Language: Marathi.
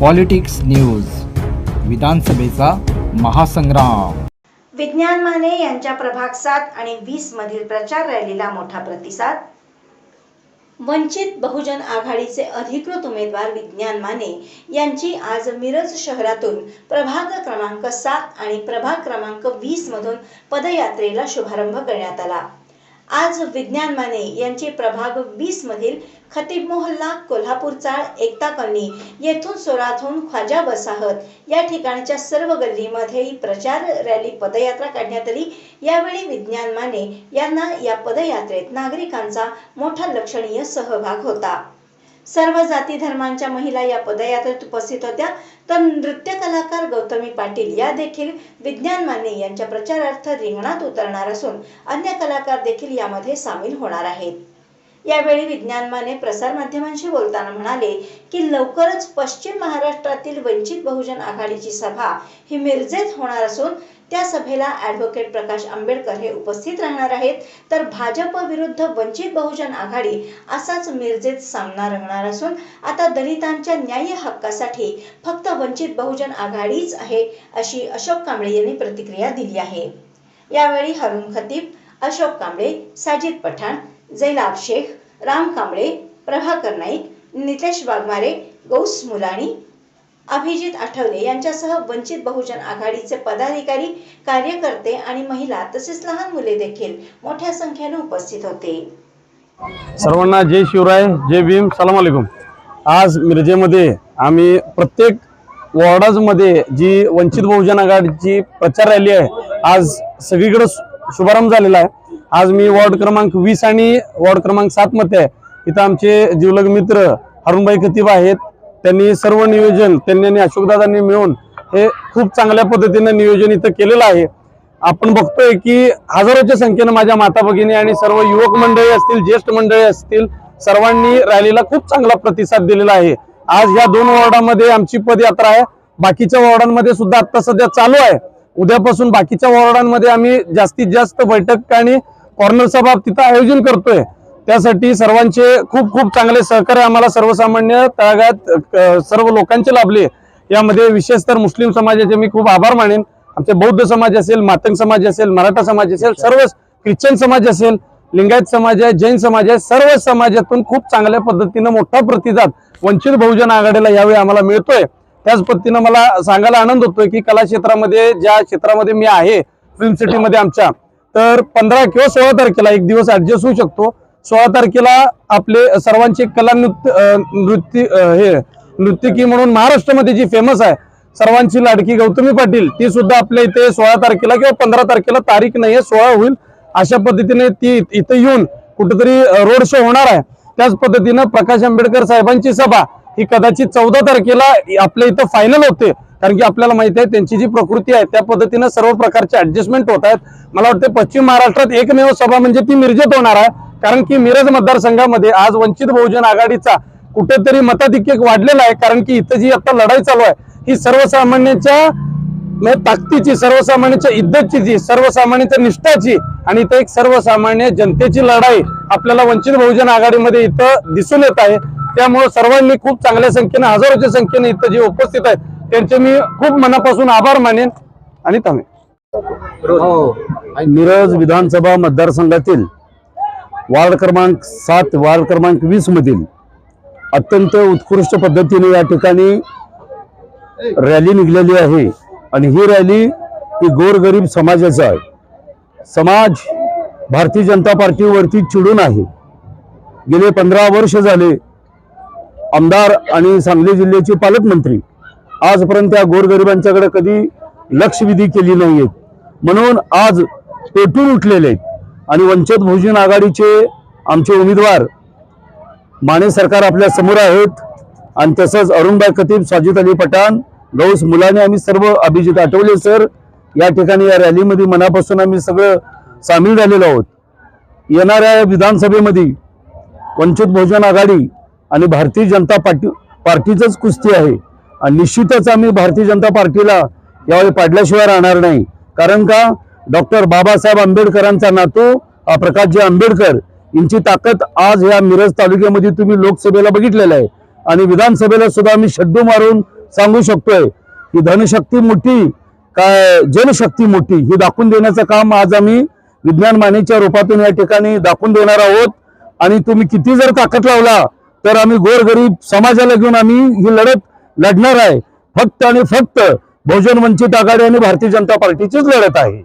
Politics news विधानसभेचा महासंग्राम. विज्ञान माने यांच्या प्रभाग सात आणि वीस मधील प्रचार रॅलीला मोठा प्रतिसाद. वंचित बहुजन आघाडीचे अधिकृत उमेदवार विज्ञान माने यांची आज मिरज शहरातून प्रभाग क्रमांक सात आणि प्रभाग क्रमांक वीस मधून पदयात्रेला शुभारंभ करण्यात आला. आज विज्ञान माने यांचे प्रभाग वीस मधील खतीब मोहल्ला कोल्हापूरचा एकता कॉलनी येथून सोरातून ख्वाजा वसाहत या ठिकाणच्या सर्व गल्लीमध्ये प्रचार रॅली पदयात्रा काढण्यात आली. यावेळी विज्ञान माने यांना या पदयात्रेत नागरिकांचा मोठा लक्षणीय सहभाग होता. सर्व जाती धर्मांच्या महिला या पदयात्रेत उपस्थित होत्या. तर नृत्य कलाकार गौतमी पाटील या देखील विज्ञान माने यांच्या प्रचारार्थ रिंगणात उतरणार असून अन्य कलाकार देखील यामध्ये सामील होणार आहेत. यावेळी विज्ञान माने प्रसारमाध्यमांशी बोलताना म्हणाले की लवकरच पश्चिम महाराष्ट्रातील वंचित बहुजन आघाडीची सभा ही मिरजेत होणार असून त्या सभेला ॲडव्होकेट प्रकाश आंबेडकर हे उपस्थित राहणार आहेत. तर भाजप विरुद्ध वंचित बहुजन आघाडी असाच मिरजेत सामना रंगणार असून आता दलितांच्या न्याय हक्कासाठी फक्त वंचित बहुजन आघाडीच आहे अशी अशोक कांबळे यांनी प्रतिक्रिया दिली आहे. यावेळी हरुण खतीब अशोक कांबळे साजिद पठाण जैलाब शेख राम कांबळे प्रभाकर नाईक नितेश वाघमारे गौस मुलाणी अभिजित आठवले यांच्यासह वंचित बहुजन आघाडीचे पदाधिकारी कार्यकर्ते आणि महिला तसेच लहान मुले देखील मोठ्या संख्येने उपस्थित होते. सर्वांना जय शिवराय जय भीम सलाम अलैकुम. आज मिरजेमध्ये आम्ही प्रत्येक वॉर्डाजमध्ये जी वंचित बहुजन आघाडीची प्रचार रॅली आहे आज सगळीकडे शुभारंभ झालेला आहे. आज मी वॉर्ड क्रमांक वीस आणि वॉर्ड क्रमांक सातमध्ये आहे. इथं आमचे जीवलग मित्र अरुणबाई खतीब आहेत. त्यांनी सर्व नियोजन त्यांनी आणि अशोकदादांनी मिळून हे खूप चांगल्या पद्धतीनं नियोजन इथं केलेलं आहे. आपण बघतोय की हजारोच्या संख्येनं माझ्या माता भगिनी आणि सर्व युवक मंडळी असतील ज्येष्ठ मंडळी असतील सर्वांनी रॅलीला खूप चांगला प्रतिसाद दिलेला आहे. आज या दोन वॉर्डामध्ये आमची पदयात्रा आहे. बाकीच्या वॉर्डांमध्ये सुद्धा आता सध्या चालू आहे. उद्यापासून बाकीच्या वॉर्डांमध्ये आम्ही जास्तीत जास्त बैठक आणि कॉर्नर सभा तिथं आयोजन करतोय. त्यासाठी सर्वांचे खूप खूप चांगले सहकार्य आम्हाला सर्वसामान्य तळागाळात अ, सर्व लोकांचे लाभले. यामध्ये विशेष तर मुस्लिम समाजाचे मी खूप आभार मानेन. आमचे बौद्ध समाज असेल मातंग समाज असेल मराठा समाज असेल सर्व ख्रिश्चन समाज असेल लिंगायत समाज आहे जैन समाज आहे सर्व समाजातून खूप चांगल्या पद्धतीनं मोठा प्रतिसाद वंचित बहुजन आघाडीला यावेळी आम्हाला मिळतोय. त्याच पद्धतीनं मला सांगायला आनंद होतोय की कला क्षेत्रामध्ये ज्या क्षेत्रामध्ये मी आहे फिल्म सिटीमध्ये आमच्या तर पंधरा किंवा सोळा तारखेला एक दिवस ऍडजस्ट होऊ शकतो. सोळा तारखेला आपले सर्वांचे कला नृत्य नृत्य हे नृत्यकी म्हणून महाराष्ट्रामध्ये जी फेमस आहे सर्वांची लाडकी गौतमी पाटील ती सुद्धा आपल्या इथे सोळा तारखेला किंवा पंधरा तारखेला तारीख नाही आहे सोळा होईल अशा पद्धतीने ती इथं येऊन कुठेतरी रोड शो होणार आहे. त्याच पद्धतीनं प्रकाश आंबेडकर साहेबांची सभा ही कदाचित चौदा तारखेला आपल्या इथं फायनल होते. कारण की आपल्याला माहिती आहे त्यांची जी प्रकृती आहे त्या पद्धतीनं सर्व प्रकारचे ऍडजस्टमेंट होत आहेत. मला वाटतं पश्चिम महाराष्ट्रात एकमेव सभा म्हणजे ती मिरजेत होणार आहे. कारण की मिरज मतदारसंघामध्ये आज वंचित बहुजन आघाडीचा कुठेतरी मताधिक्य वाढलेला आहे. कारण की इथं जी आता लढाई चालू आहे ही सर्वसामान्यांच्या म्हणजे ताकदीची सर्वसामान्यांच्या इद्दतची जी सर्वसामान्यांच्या निष्ठाची आणि इथं एक सर्वसामान्य जनतेची लढाई आपल्याला वंचित बहुजन आघाडीमध्ये इथं दिसून येत आहे. त्यामुळे सर्वांनी खूप चांगल्या संख्येने हजारोच्या संख्येने इथं जे उपस्थित आहेत त्यांचे मी खूप मनापासून आभार मानेन आणि थांबेन. हो, मिरज विधानसभा मतदारसंघातील वार्ड क्रमांक सात वार्ड क्रमांक वीसमधील अत्यंत उत्कृष्ट पद्धतीने या ठिकाणी रॅली निघलेली आहे. आणि ही रॅली ही गोरगरीब समाजाचा आहे. समाज भारतीय जनता पार्टीवरती चिडून आहे. गेले पंधरा वर्ष झाले आमदार आणि सांगली जिल्ह्याचे पालकमंत्री आजपर्यंत त्या गोरगरिबांच्याकडे कधी लक्षविधी केली नाहीयेत. म्हणून आज पेटून उठलेले आहेत. आणि वंचित बहुजन आघाडीचे आमचे उमेदवार माने सरकार आपल्यासमोर आहेत. आणि तसंच अरुणबाई खतीब साजिद अली पठाण गौस मुलाने आम्ही सर्व अभिजित आठवले सर. या ठिकाणी या रॅलीमध्ये मनापासून आम्ही सगळं सामील झालेलो आहोत. येणाऱ्या विधानसभेमध्ये वंचित बहुजन आघाडी आणि भारतीय जनता पार्टी पार्टीचंच कुस्ती आहे. आणि निश्चितच आम्ही भारतीय जनता पार्टीला यावेळी पाडल्याशिवाय राहणार नाही. कारण का? डॉक्टर बाबासाहेब आंबेडकरांचा नातू प्रकाशजी आंबेडकर यांची ताकद आज या मिरज तालुक्यामध्ये तुम्ही लोकसभेला बघितलेलं आहे. आणि विधानसभेला सुद्धा आम्ही शड्डू मारून सांगू शकतोय की धनशक्ती मोठी काय जनशक्ती मोठी ही दाखवून देण्याचं काम आज आम्ही विज्ञान मानेच्या रूपातून या ठिकाणी दाखवून देणार आहोत. आणि तुम्ही किती जर ताकद लावला तर आम्ही गोरगरीब समाजाला घेऊन आम्ही ही लढत लढणार आहे. फक्त आणि फक्त बहुजन वंचित आघाडी आणि भारतीय जनता पार्टीचीच लढत आहे.